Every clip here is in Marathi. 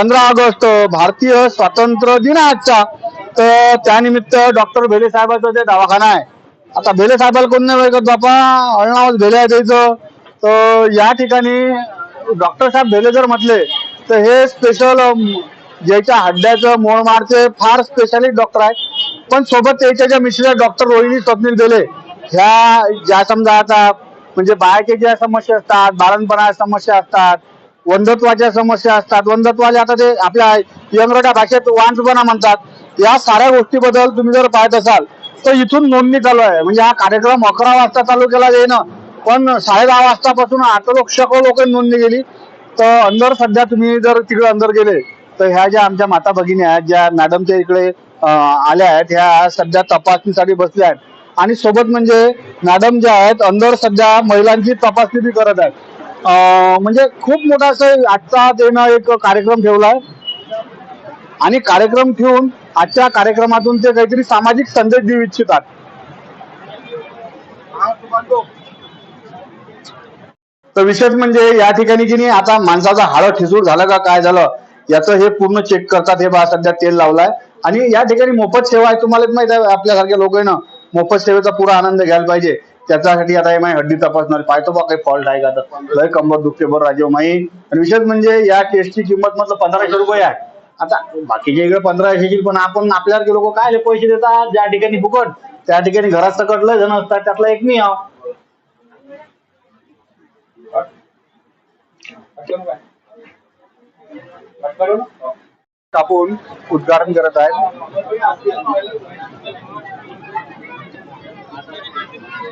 पंधरा ऑगस्ट भारतीय स्वातंत्र्य दिन आजचा तर त्यानिमित्त डॉक्टर भेले साहेबाचा जे दवाखाना आहे. आता भेले साहेबाला कोण नाही ओळखत बापा? अळणावच भेले आहे त्याचं. तर या ठिकाणी डॉक्टर साहेब भेले जर म्हटले तर हे स्पेशल ज्याच्या हड्ड्याचं मोळमाडचे फार स्पेशालिस्ट डॉक्टर आहेत. पण सोबत त्याच्या ज्या मिश्र डॉक्टर रोहिणी स्वप्नील बेले ह्या ज्या समजा आता म्हणजे बायके ज्या समस्या असतात बाळणपणा समस्या असतात वंधत्वाच्या समस्या असतात. वंधत्वाले आता ते आपल्या यंगरटा भाषेत वांजपणा म्हणतात. या साऱ्या गोष्टीबद्दल तुम्ही जर पाहत असाल तर इथून नोंदणी चालू आहे. म्हणजे हा कार्यक्रम अकरा वाजता चालू केला जाईन पण साडे दहा वाजतापासून आठ लोक लोक नोंदणी गेली. तर अंदर सध्या तुम्ही जर तिकडे अंदर गेले तर ह्या ज्या आमच्या माता भगिनी आहेत ज्या मॅडमच्या इकडे आल्या आहेत ह्या सध्या तपासणीसाठी बसल्या आहेत. आणि सोबत म्हणजे मॅडम ज्या आहेत अंदर सध्या महिलांची तपासणी बी करत आहेत. म्हणजे खूप मोठा असं आजचा त्यानं एक कार्यक्रम ठेवलाय. आणि कार्यक्रम ठेवून आजच्या कार्यक्रमातून ते काहीतरी सामाजिक संदेश देऊ इच्छितात. तर विशेष म्हणजे या ठिकाणी की नाही आता माणसाचा हाड ठिसूळ झालं का काय झालं याचं हे पूर्ण चेक करतात हे बा सध्या तेल लावलाय. आणि या ठिकाणी मोफत सेवा आहे तुम्हाला माहीत आहे आपल्यासारख्या लोक ना मोफत सेवेचा पुरा आनंद घ्यायला पाहिजे. त्याच्यासाठी आता हे हड्डी तपासणार. पाहतो बा काही फॉल्ट आहे का तर. लय कंबर दुखते बरं राजीव माई. आणि विशेष म्हणजे या टेस्टची किंमत म्हटलं पंधराशे रुपये आहे. आता बाकीचे इकडे पंधराशेची पण आपण आपल्याला लोक काय पैसे देतात? ज्या ठिकाणी फुकट त्या ठिकाणी घरात सकट लय जण असतात त्यातला एक मी आहो. कापून उद्घाटन करत आहेत.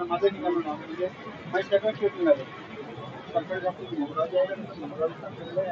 माझ्या ठिकाणी माझी सगळ्यात शेती झाली सरकारी जास्त मुद्राचे आहे मुद्रा सरकारला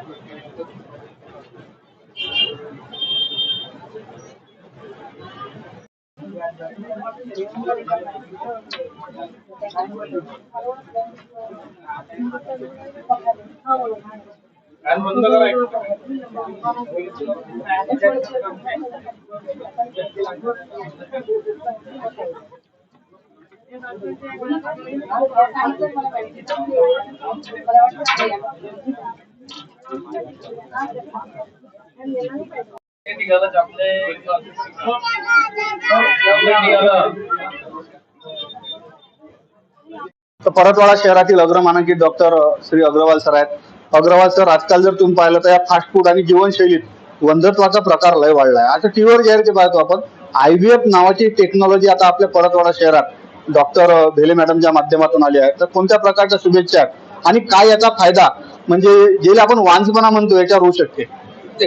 तर परतवाडा शहरातील अग्रमानांकित डॉक्टर श्री अग्रवाल सर आहेत. अग्रवालचं आजकाल जर तुम्ही पाहिलं तर या फास्ट फूड आणि जीवनशैलीत वंधत्वाचा प्रकार लय वाढलाय. आता टीव्हीवर जाहीर पाहतो आपण आयव्हीएफ नावाची टेक्नॉलॉजी आता आपल्या परतवाडा शहरात डॉक्टर भेले मॅडमच्या माध्यमातून आली आहे तर कोणत्या प्रकारच्या शुभेच्छा आणि काय याचा फायदा? म्हणजे जे आपण वांजपणा म्हणतो याच्यावर होऊ शकते.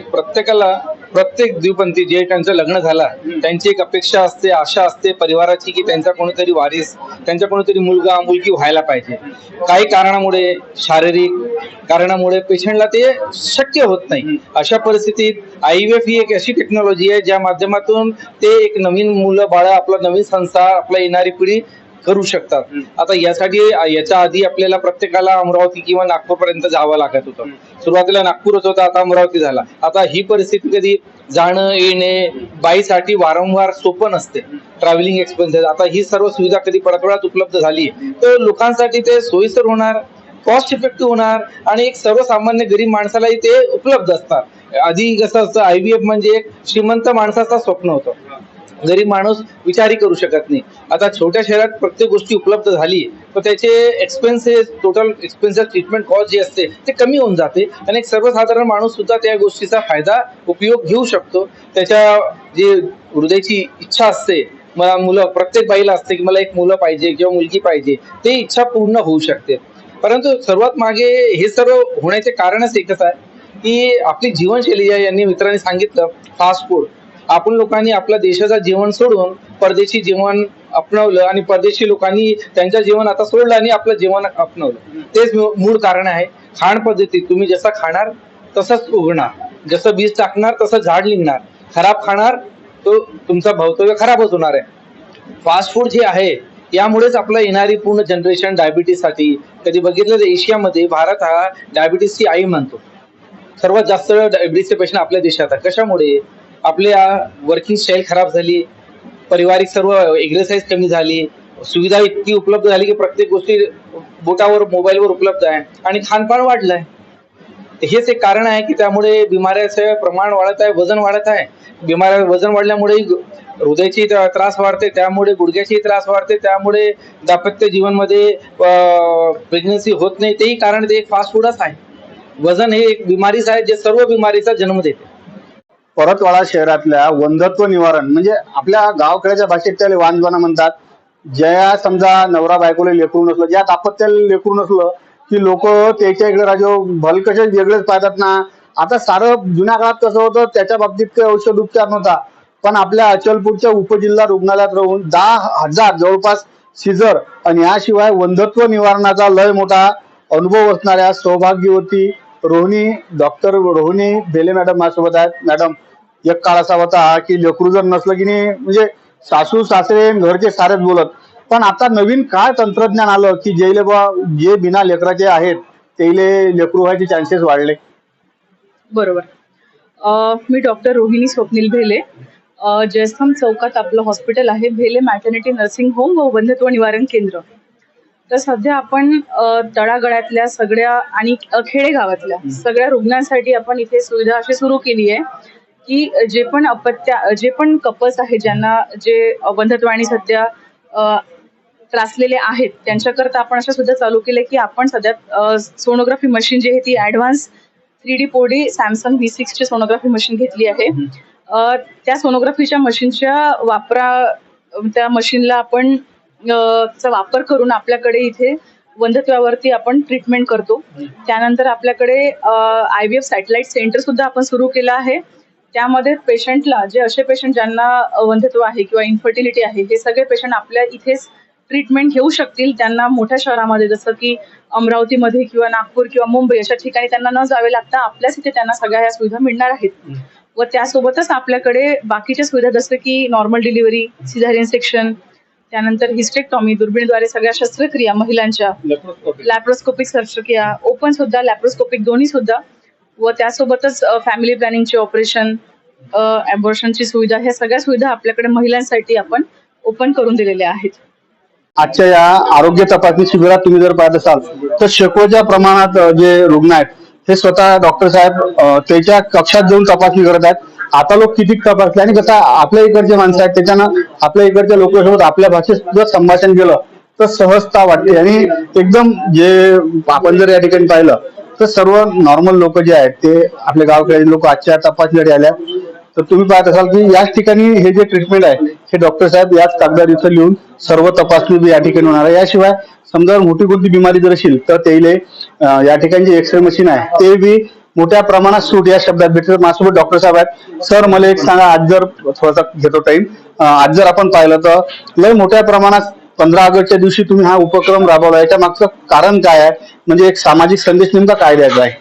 प्रत्येकाला प्रत्येक द्विपंथी जे त्यांचं लग्न झालं त्यांची एक अपेक्षा असते आशा असते परिवाराची की त्यांचा कोणीतरी वारीस त्यांचा कोणीतरी मुलगा मुलगी व्हायला पाहिजे. काही कारणामुळे शारीरिक कारणामुळे पेशंटला ते शक्य होत नाही. अशा परिस्थितीत आयव्हीएफ ही एक अशी टेक्नॉलॉजी आहे ज्या माध्यमातून ते एक नवीन मुलं बाळ आपला नवीन संसार आपला येणारी पिढी करू शकतात. आता यासाठी याच्या आधी आपल्याला प्रत्येकाला अमरावती किंवा नागपूर पर्यंत जावं लागत होतं. सुरुवातीला नागपूरच होता आता अमरावती झाला. आता ही परिस्थिती कधी जाणं येणे बाईसाठी वारंवार सोपं नसते. ट्रॅव्हलिंग एक्सपेन्सेस आता ही सर्व सुविधा कधी परतवाड्यात उपलब्ध झाली तर लोकांसाठी ते सोयीस्कर होणार कॉस्ट इफेक्टिव्ह होणार आणि एक सर्वसामान्य गरीब माणसालाही ते उपलब्ध असतात. आधी कसं असतं आयव्हीएफ म्हणजे एक श्रीमंत माणसाचं स्वप्न होतं. गरीब माणूस विचारही करू शकत नाही. आता छोट्या शहरात प्रत्येक गोष्टी उपलब्ध झाली तर त्याचे expenses total expenses treatment cost जे असते ते कमी होऊन जाते. आणि एक सर्वसाधारण माणूस सुद्धा त्या गोष्टीचा फायदा उपयोग घेऊ शकतो. त्याच्या जी हृदयाची इच्छा असते मला मुलं प्रत्येक बाईला असते की मला एक मुलं पाहिजे किंवा मुलगी पाहिजे ते इच्छा पूर्ण होऊ शकते. परंतु सर्वात मागे हे सर्व होण्याचे कारणच एकच आहे की आपली जीवनशैली आहे यांनी मित्रांनी सांगितलं फास्ट फूड आपण लोकांनी आपल्या देशाचं जेवण सोडून परदेशी जेवण अपनवलं आणि परदेशी लोकांनी त्यांचं जेवण आता सोडलं आणि आपलं जेवण अपनवलं. तेच मूळ कारण आहे. खाण पद्धती तुम्ही जसं खाणार तसंच उगणार. जसं बीज टाकणार तसं झाड निघणार. खराब खाणार तो तुमचा भवितव्य खराबच होणार आहे. फास्ट फूड जे आहे यामुळेच आपलं येणारी पूर्ण जनरेशनसाठी कधी बघितलं तर एशियामध्ये भारत हा डायबिटीसची आई म्हणतो. सर्वात जास्त डायबिटीसचे पेशंट आपल्या देशात आहे कशामुळे? आपल्या वर्किंग स्टाईल खराब झाली पारिवारिक सर्व एक्सरसाइज कमी झाली सुविधा इतकी उपलब्ध झाली की प्रत्येक गोष्टी बोटावर मोबाईलवर उपलब्ध आहे आणि खानपान वाढलंय. हेच एक कारण आहे की त्यामुळे बिमाऱ्याचं प्रमाण वाढत आहे वजन वाढत आहे. बिमाऱ्या वजन वाढल्यामुळे हृदयाची त्रास वाढते त्यामुळे गुडघ्याची त्रास वाढते त्यामुळे दाम्पत्य जीवनमध्ये प्रेग्नन्सी होत नाही. तेही कारण ते एक फास्ट फूडच आहे. वजन हे एक बिमारीच आहे जे सर्व बिमारीचा जन्म देते. परतवाडा शहरातल्या वंधत्व निवारण म्हणजे आपल्या गावखेड्याच्या भाषेत त्याला वांजवाना म्हणतात. ज्या समजा नवरा बायकोला लेकरू नसलं ज्या दापत्याला लेकरू नसलं की लोक त्याच्या इकडे राजो भलकशे वेगळेच पाहतात ना. आता सारं जुन्या काळात कसं होतं त्याच्या बाबतीत काही औषध उपचार नव्हता. पण आपल्या अचलपूरच्या उपजिल्हा रुग्णालयात राहून दहा हजार जवळपास सिजर आणि याशिवाय वंधत्व निवारणाचा लय मोठा अनुभव असणाऱ्या सौभाग्यवती रोहिणी डॉक्टर रोहिणी बेले मॅडम माझ्यासोबत आहेत. मॅडम एक काळ असा होता की लेकरू जर नसलं की नाही म्हणजे सासू सासरे घरचे सारेच बोलत. पण आता नवीन काय तंत्रज्ञान आलं की जे बा जे बिना लेकराचे आहेत तेले लेकरू व्हायचे चान्सेस वाढले. बरोबर. अ, मी डॉक्टर रोहिणी स्वप्नील भेले. अ, जयस्तंभ चौकात आपलं हॉस्पिटल आहे. भेले मॅटर्निटी नर्सिंग होम व बंधत्व निवारण केंद्र. तर सध्या आपण अ, तळागाळातल्या सगळ्या आणि अ, खेडेगावातल्या सगळ्या रुग्णांसाठी आपण इथे सुविधा अशी सुरू केली आहे की जे पण अपत्या जे पण कपल्स आहेत ज्यांना जे बंधत्व आणि सध्या अ, त्रासलेले आहेत त्यांच्याकरता आपण अशा सुद्धा चालू केले की आपण सध्या सोनोग्राफी मशीन जी आहे ती advance three D four D Samsung V सिक्सची sonography machine घेतली आहे. अ, त्या सोनोग्राफीच्या मशीनच्या वापरा त्या मशीनला आपण चा वापर करून आपल्याकडे इथे वंधत्वावरती आपण ट्रीटमेंट करतो. त्यानंतर आपल्याकडे I V F satellite centre सुद्धा आपण सुरू केलं आहे. त्यामध्ये पेशंटला जे असे पेशंट ज्यांना अ, वंध्यत्व आहे किंवा इन्फर्टिलिटी आहे हे सगळे पेशंट आपल्या इथेच ट्रीटमेंट घेऊ शकतील. त्यांना मोठ्या शहरामध्ये जसं की अमरावतीमध्ये किंवा नागपूर किंवा मुंबई अशा ठिकाणी त्यांना न जावे लागता आपल्याच इथे त्यांना सगळ्या ह्या सुविधा मिळणार आहेत. व त्यासोबतच आपल्याकडे बाकीच्या सुविधा जसं की नॉर्मल डिलिव्हरी सिझारियन सेक्शन त्यानंतर हिस्टेक्टॉमी दुर्बीणद्वारे सगळ्या शस्त्रक्रिया महिलांच्या लॅप्रोस्कोपिक. शस्त्रक्रिया ओपन सुद्धा लॅप्रोस्कोपिक दोन्ही सुद्धा. व त्यासोबतच फॅमिली प्लॅनिंगचे ऑपरेशन ची सुविधा ह्या सगळ्या सुविधा आपल्याकडे महिलांसाठी आपण ओपन करून दिलेल्या आहेत. आजच्या या आरोग्य तपासणी शिबिरात तुम्ही जर पाहत असाल तर शेकडोच्या प्रमाणात जे रुग्ण आहेत हे स्वतः डॉक्टर साहेब त्याच्या कक्षात जाऊन तपासणी करत आहेत. आता लोक किती तपासले आणि कसं आपल्या इकडचे माणसं आहेत त्याच्यानं आपल्या इकडच्या लोकांसोबत आपल्या भाषेत जर संभाषण केलं तर सहजता वाटते. आणि एकदम जे आपण जर या ठिकाणी पाहिलं तर सर्व नॉर्मल लोक जे आहेत ते आपले गावकडे लोक आजच्या तपासणीसाठी आल्या. तर तुम्ही पाहत असाल की याच ठिकाणी हे जे ट्रीटमेंट आहे हे डॉक्टर साहेब याच कागदार इथं लिहून सर्व तपासणी या ठिकाणी होणार आहे. याशिवाय समजा मोठी कोणती बिमारी जर असेल तर त्याला या ठिकाणी जे एक्सरे मशीन आहे ते बी मोठ्या प्रमाणात सूट या शब्दात भेटले माझ्यासोबत डॉक्टर साहेब आहेत. सर मला एक सांगा आज जर थोडासा घेतो टाइम आज जर आपण पाहिलं तर लय मोठ्या प्रमाणात पंधरा ऑगस्टच्या दिवशी तुम्ही हा उपक्रम राबवला. याच्या मागचं कारण काय आहे? म्हणजे एक सामाजिक संदेश नेमका काय द्यायचा आहे?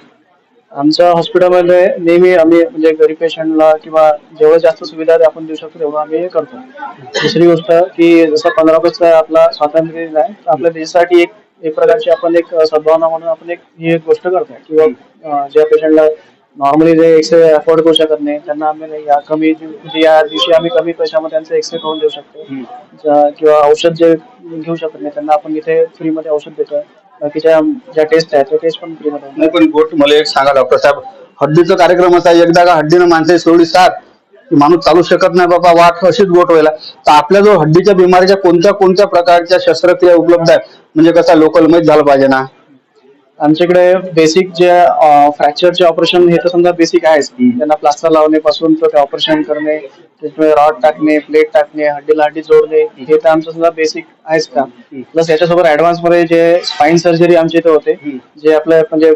आमच्या हॉस्पिटलमध्ये नेहमी आम्ही म्हणजे गरीब पेशंटला किंवा जेवढं जास्त सुविधा आपण देऊ शकतो तेवढं आम्ही हे करतो. दुसरी गोष्ट की जसं पंधरा ऑगस्टचा आपला स्वातंत्र्य दिन आहे आपल्या देशासाठी एक एक प्रकारची आपण एक सद्भावना म्हणून आपण एक ही एक गोष्ट करतो किंवा ज्या पेशंटला नॉर्मली जे एक्सरे अफोर्ड करू शकत नाही त्यांना आम्ही या कमी म्हणजे या दिवशी आम्ही कमी पैशामध्ये त्यांचं एक्सरे करून देऊ शकतो. ज्या- किंवा औषध जे घेऊ शकत नाही त्यांना आपण इथे फ्रीमध्ये औषध देतोय. बाकीच्या ज्या टेस्ट आहेत त्या टेस्ट पण फ्रीमध्ये नाही पण गोट मला एक सांगा डॉक्टर साहेब. हड्डीचा कार्यक्रम असा एकदा का हड्डीनं माणसं सोडली साथ की माणूस चालू शकत नाही बाबा वाट अशीच गोट व्हायला तर आपल्याजवळ हड्डीच्या बिमारीच्या कोणत्या कोणत्या प्रकारच्या शस्त्रक्रिया उपलब्ध आहेत? म्हणजे कसं लोकल माहीत झालं पाहिजे ना. आमच्याकडे बेसिक जे फ्रॅक्चरचे ऑपरेशन हे तर समजा बेसिक आहेच त्यांना प्लास्टर लावण्यापासून तर ते ऑपरेशन करणे रॉड टाकणे प्लेट टाकणे हड्डीला हड्डी जोडणे हे तर आमचं समजा बेसिक आहेच का. प्लस याच्यासोबत ऍडव्हान्समध्ये जे स्पाइन सर्जरी आमच्या इथे होते जे आपलं म्हणजे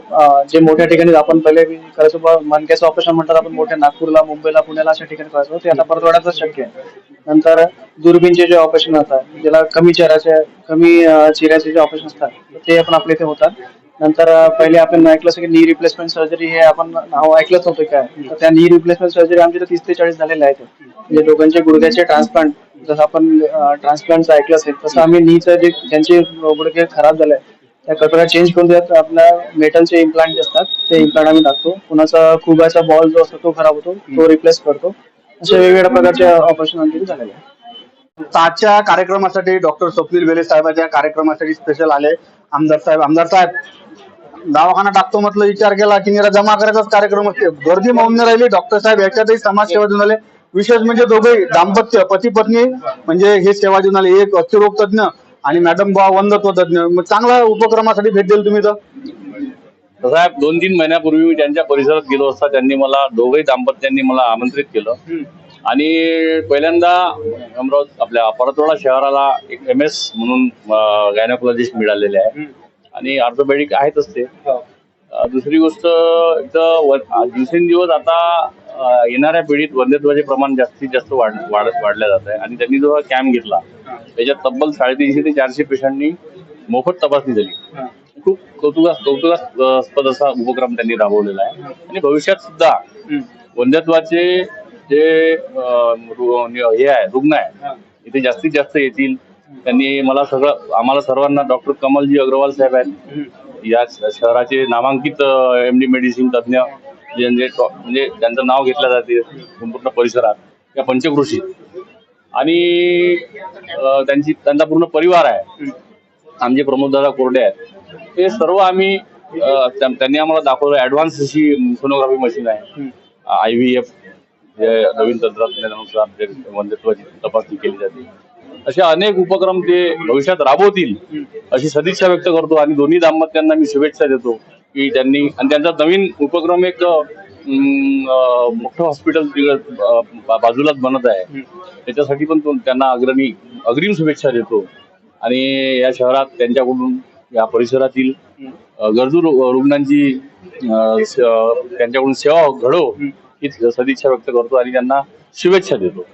जे मोठ्या ठिकाणी आपण पहिले करायचो मनक्याचं ऑपरेशन म्हणतात आपण मोठ्या नागपूरला मुंबईला पुण्याला अशा ठिकाणी करायचो ते आता परतवाड्यातच शक्य आहे. नंतर दुर्बीनचे जे ऑपरेशन होतात ज्याला कमी चेहऱ्याचे कमी चेहऱ्याचे चिऱ्याचे जे ऑपरेशन असतात ते आपण आपल्या इथे होतात. नंतर पहिले आपण ऐकलं की नी रिप्लेसमेंट सर्जरी हे आपण नाव ऐकलंच होतं काय. तर त्या नी रिप्लेसमेंट सर्जरी आमच्या तीस ते चाळीस झालेल्या आहेत. म्हणजे लोकांचे गुडघ्याचे ट्रान्सप्लांट जसं आपण ट्रान्सप्लांटचं ऐकलं असेल तसं आम्ही नीचं जे ज्यांचे गुडघे खराब झाले त्या कपडा चेंज करून देत आपल्या मेटलचे इम्प्लांट जे असतात ते इम्प्लांट आम्ही टाकतो. कुणाचा खुबाचा बॉल जो असतो तो खराब होतो तो रिप्लेस करतो. असे वेगवेगळ्या प्रकारचे ऑपरेशन आमच्या इथे झालेले आहे आजच्या कार्यक्रमासाठी डॉक्टर स्वप्नील बेले साहेबाच्या कार्यक्रमासाठी स्पेशल आले आमदार साहेब. आमदार साहेब दवाखाना टाकतो म्हटलं विचार केला की निरा जमा करायचाच कार्यक्रम असते. गर्दी नाही राहिली डॉक्टर साहेब याच्यातही समाजसेवा देऊन आले. विशेष म्हणजे दोघे दाम्पत्य पती पत्नी म्हणजे हे सेवा देऊन आले. एक अस्थिरोग तज्ञ आणि मॅडम बा वंदत्व तज्ञ मग चांगल्या उपक्रमासाठी भेट दिली तुम्ही तर. तसा दोन तीन महिन्यापूर्वी मी त्यांच्या परिसरात गेलो असता त्यांनी मला दोघही दाम्पत्यांनी मला आमंत्रित केलं. आणि पहिल्यांदा अमरावती आपल्या परतवाडा शहराला एक एम एस म्हणून गायनाकोलॉजिस्ट मिळालेले आहे. आणि ऑर्थोपेडिक आहेतच ते. अं, दुसरी गोष्ट इथं दिवसेंदिवस आता येणाऱ्या पिढीत वंध्यत्वाचे प्रमाण जास्तीत जास्त वाढ वाढ- वाढल्या जात आहे. आणि त्यांनी जो कॅम्प घेतला त्याच्यात तब्बल साडेतीनशे ते चारशे पेशंटनी मोफत तपासणी झाली. खूप कौतुका कौतुकास्पद असा उपक्रम त्यांनी राबवलेला आहे. आणि भविष्यात सुद्धा वंध्यत्वाचे जे हे आहे रुग्ण आहे इथे जास्तीत जास्त येतील. त्यांनी मला सगळं आम्हाला सर्वांना डॉक्टर कमलजी अग्रवाल साहेब आहेत. या शहराचे नामांकित एम डी मेडिसिन तज्ज्ञ म्हणजे टॉप- म्हणजे त्यांचं नाव घेतलं जाते संपूर्ण परिसरात या पंचकृषी. आणि त्यांची त्यांचा पूर्ण परिवार आहे. आमचे प्रमोददादा कोरडे आहेत. ते सर्व आम्ही त्यांनी आम्हाला दाखवलं ऍडव्हान्स अशी सोनोग्राफी मशीन आहे. आय व्ही एफ जे नवीन तंत्रज्ञानानुसार तपासणी केली जाते. असे अनेक उपक्रम ते भविष्यात राबवतील अशी सदिच्छा व्यक्त करतो आणि दोन्ही दाम्पत्यांना मी शुभेच्छा देतो की त्यांनी आणि त्यांचा नवीन उपक्रम एक मोठं हॉस्पिटल बाजूलाच बनत आहे. त्याच्यासाठी पण तो त्यांना अग्रणी अग्रिम शुभेच्छा देतो. आणि या शहरात त्यांच्याकडून या परिसरातील गरजू रुग्णांची त्यांच्याकडून सेवा घडो ही सदिच्छा व्यक्त करतो आणि त्यांना शुभेच्छा देतो.